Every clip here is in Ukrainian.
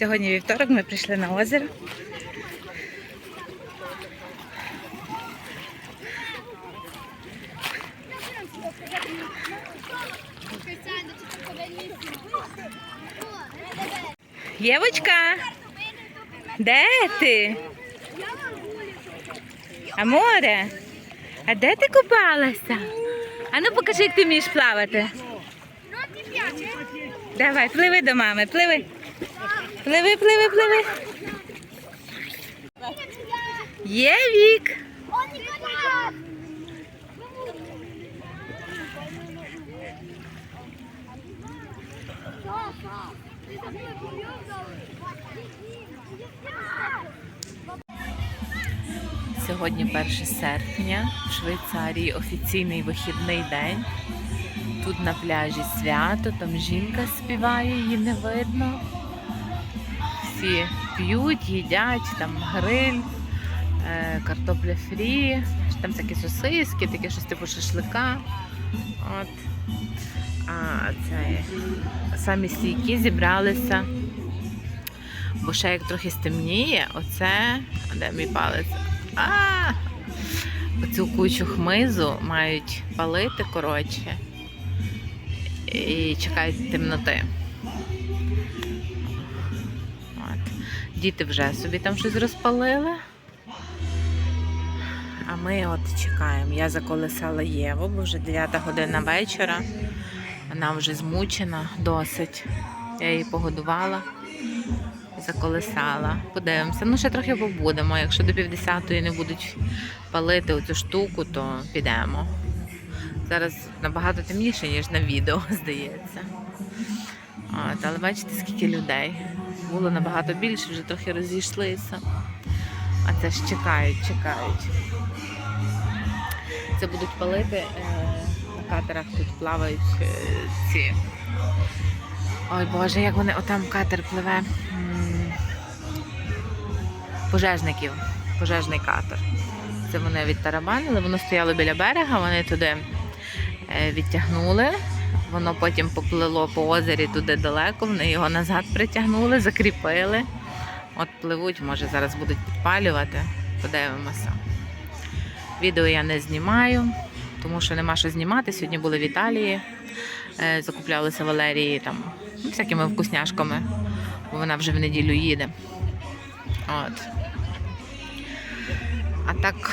Сьогодні вівторок ми прийшли на озеро. Євочка, де ти? А море? А де ти купалася? А ну покажи, як ти вмієш плавати. Давай, пливи до мами, пливи. Пливи, пливи, пливи. Є вік. Сьогодні 1 серпня в Швейцарії офіційний вихідний день. Тут на пляжі свято, там жінка співає, її не видно. Всі п'ють, їдять, там гриль, е, картопля фрі, там такі сосиски, таке щось типу шашлика. От. А це самі стійки зібралися. Бо ще як трохи стемніє, оце, де мій палець? А! Оцю кучу хмизу мають палити коротше і чекають темноти. Діти вже собі там щось розпалили. А ми от чекаємо. Я заколесала Єву, бо вже 9 година вечора. Вона вже змучена досить. Я її погодувала, заколесала. Подивимося. Ну, ще трохи побудемо. Якщо до півдесятої не будуть палити оцю штуку, то підемо. Зараз набагато темніше, ніж на відео, здається. От, але бачите, скільки людей. Було набагато більше, вже трохи розійшлися. А це ж чекають, чекають. Це будуть палити. Е, на катерах тут плавають е, ці. Ой Боже, як вони отам катер пливе. Пожежників. Пожежний катер. Це вони відтарабанили, воно стояло біля берега, вони туди е, відтягнули. Воно потім поплило по озері туди далеко, вони його назад притягнули, закріпили. От пливуть, може зараз будуть підпалювати. Подивимося. Відео я не знімаю, тому що нема що знімати. Сьогодні були в Італії, е, закуплялися Валерії там всякими вкусняшками, бо вона вже в неділю їде. От. А так,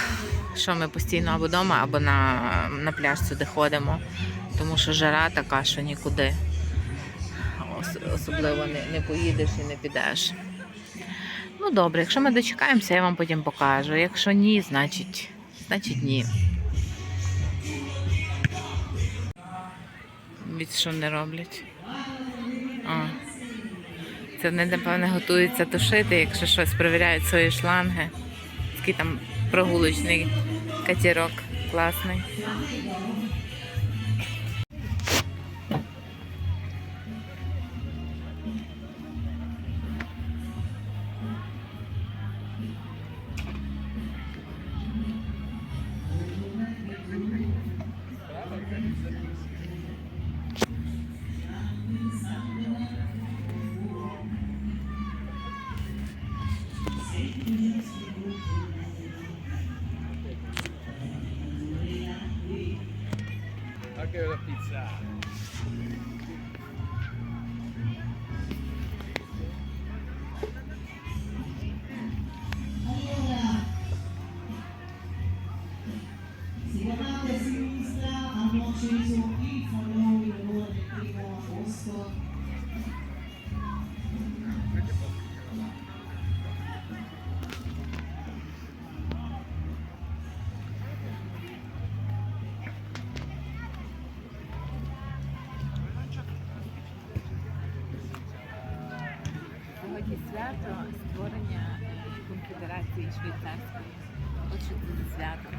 що ми постійно або вдома, або на, на пляж сюди ходимо, тому що жара така, що нікуди ос- особливо не, не поїдеш і не підеш. Ну добре, якщо ми дочекаємося, я вам потім покажу. Якщо ні, значить, значить ні. Від що не роблять? О. Це вони, напевне, готуються тушити, якщо щось перевіряють свої шланги. Такий там прогулочний катерок класний. the pizza. Конфедерації швейцарської. От що це за свято.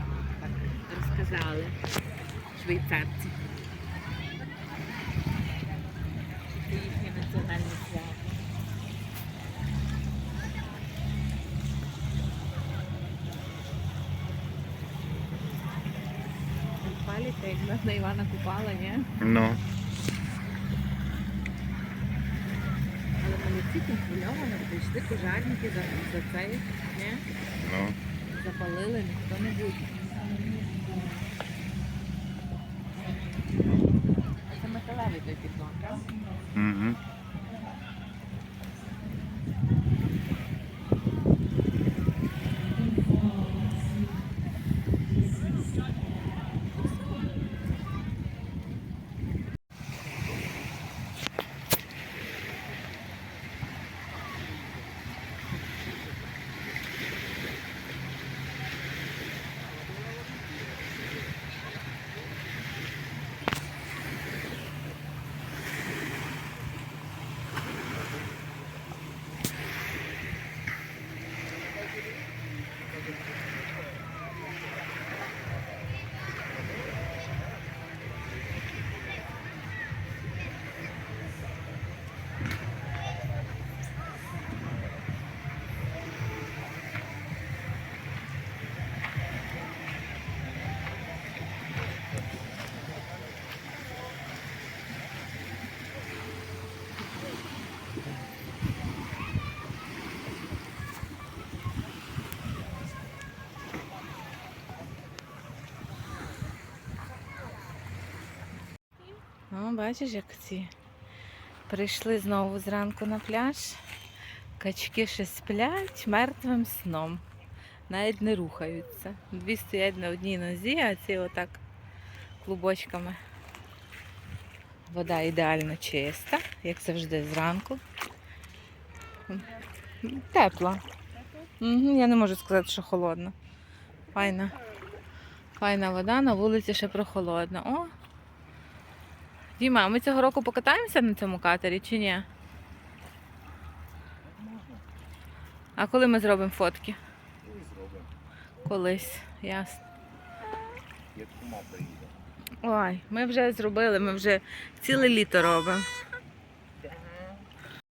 Розказали швейцарці. Це їхнє національне свято. Паліте, як на Івана Купала, ні? No. Ці контрольовані. Прийшли пожарники за, за цей, не? Ну. Запалили, ніхто не буде. Це металевий той піддон, так? Ну, бачиш, як ці прийшли знову зранку на пляж. Качки ще сплять мертвим сном. Навіть не рухаються. Дві стоять на одній нозі, а ці отак клубочками. Вода ідеально чиста, як завжди зранку. Тепла. Я не можу сказати, що холодна. Файна. Файна вода, на вулиці ще прохолодна. О, Діма, а ми цього року покатаємося на цьому катері чи ні? А коли ми зробимо фотки? зробимо. Колись, ясно. Як кума приїде. Ой, ми вже зробили, ми вже ціле літо робимо.